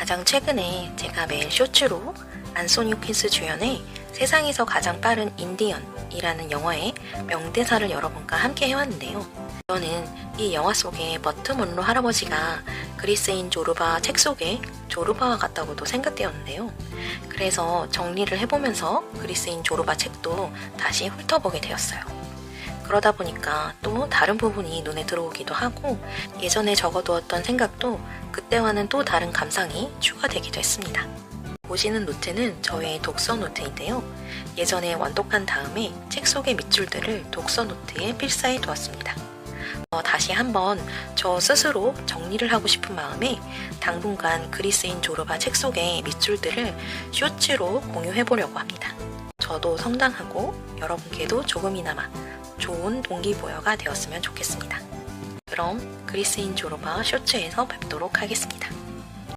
가장 최근에 제가 매일 쇼츠로 안소니 퀸스 주연의 세상에서 가장 빠른 인디언이라는 영화의 명대사를 여러분과 함께 해왔는데요. 저는 이 영화 속의 버트 먼로 할아버지가 그리스인 조르바 책 속의 조르바와 같다고도 생각되었는데요. 그래서 정리를 해보면서 그리스인 조르바 책도 다시 훑어보게 되었어요. 그러다 보니까 또 다른 부분이 눈에 들어오기도 하고 예전에 적어두었던 생각도 그때와는 또 다른 감상이 추가되기도 했습니다. 보시는 노트는 저의 독서 노트인데요. 예전에 완독한 다음에 책 속의 밑줄들을 독서 노트에 필사해 두었습니다. 어, 다시 한번 저 스스로 정리를 하고 싶은 마음에 당분간 그리스인 조르바 책 속의 밑줄들을 쇼츠로 공유해 보려고 합니다. 저도 성장하고 여러분께도 조금이나마 좋은 동기부여가 되었으면 좋겠습니다. 그럼 그리스인 조르바 쇼츠에서 뵙도록 하겠습니다.